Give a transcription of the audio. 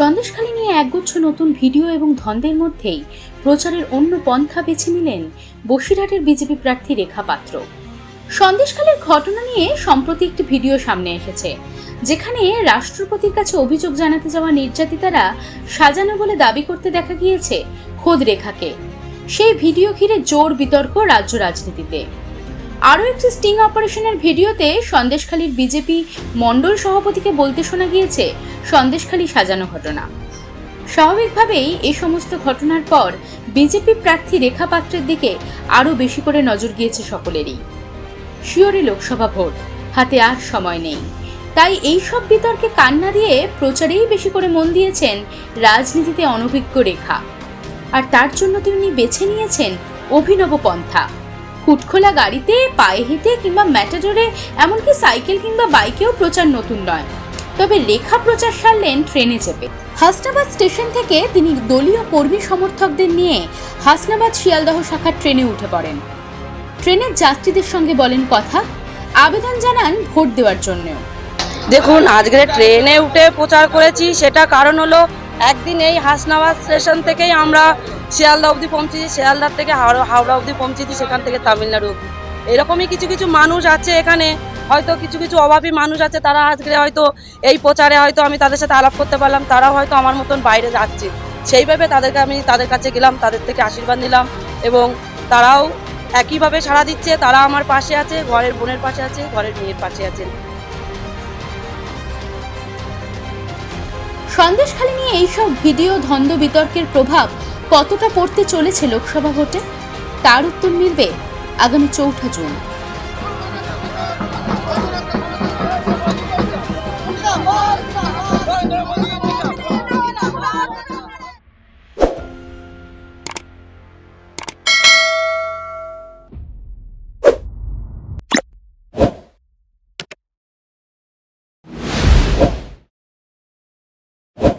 সন্দেশখালী নিয়ে একগুচ্ছ নতুন ভিডিও এবং ধন্দের মধ্যেই প্রচারের অন্য পন্থা বেছে নিলেন বসিরহাটের বিজেপি প্রার্থী রেখা পাত্র। সন্দেশখালীর ঘটনা নিয়ে সম্প্রতি একটি ভিডিও সামনে এসেছে, যেখানে রাষ্ট্রপতির কাছে অভিযোগ জানাতে যাওয়া নির্যাতিতারা সাজানো বলে দাবি করতে দেখা গিয়েছে খোদ রেখাকে। সেই ভিডিও ঘিরে জোর বিতর্ক রাজ্য রাজনীতিতে। আরও একটি স্টিং অপারেশনের ভিডিওতে সন্দেশখালীর বিজেপি মণ্ডল সভাপতিকে বলতে শোনা গিয়েছে সন্দেশখালী সাজানো ঘটনা। স্বাভাবিকভাবেই এই সমস্ত ঘটনার পর বিজেপি প্রার্থী রেখা পাত্রের দিকে আরও বেশি করে নজর গিয়েছে সকলেরই। শিওরে লোকসভা ভোট, হাতে আর সময় নেই। তাই এই সব বিতর্কে কান্না দিয়ে প্রচারেই বেশি করে মন দিয়েছেন রাজনীতিতে অনভিজ্ঞ রেখা। আর তার জন্য তিনি বেছে নিয়েছেন অভিনব পন্থা। হুটখোলা গাড়িতে, পায়ে হেঁটে কিংবা ম্যাটাডোরে, এমনকি সাইকেল কিংবা বাইকেও প্রচার নতুন নয়। তবে লেখা প্রচার সারলেন ট্রেনে চেপে। হাসনাবাদ স্টেশন থেকে তিনি দলীয় কর্মী সমর্থকদের নিয়ে হাসনাবাদ শিয়ালদহ শাখার ট্রেনে উঠে পড়েন। ট্রেনের যাত্রীদের সঙ্গে বলেন কথা, আবেদন জানান ভোট দেওয়ার জন্যও। দেখুন, আজকে ট্রেনে উঠে প্রচার করেছি, সেটা কারণ হলো একদিন এই হাসনাবাদ স্টেশন থেকেই আমরা শিয়ালদা অবধি পৌঁছেছি, শিয়ালদার থেকে হাওড়া হাওড়া অবধি পৌঁছেছি, সেখান থেকে তামিলনাড়ু অবধি। এরকমই কিছু কিছু মানুষ আছে এখানে হয়তো কিছু কিছু অভাবী মানুষ আছে, তারা আজকে হয়তো এই প্রচারে হয়তো আমি তাদের সাথে আলাপ করতে পারলাম, তারাও হয়তো আমার মতন বাইরে যাচ্ছে। সেইভাবে তাদেরকে আমি তাদের কাছে গেলাম, তাদের থেকে আশীর্বাদ নিলাম এবং তারাও একইভাবে সাড়া দিচ্ছে, তারা আমার পাশে আছে, ঘরের বোনের পাশে আছে, ঘরের মেয়ের পাশে আছে। সন্দেশখালী নিয়ে এইসব ভিডিও ধন্দ বিতর্কের প্রভাব কতটা পড়তে চলেছে লোকসভা ভোটে? তার উত্তর মিলবে আগামী চৌঠা জুন।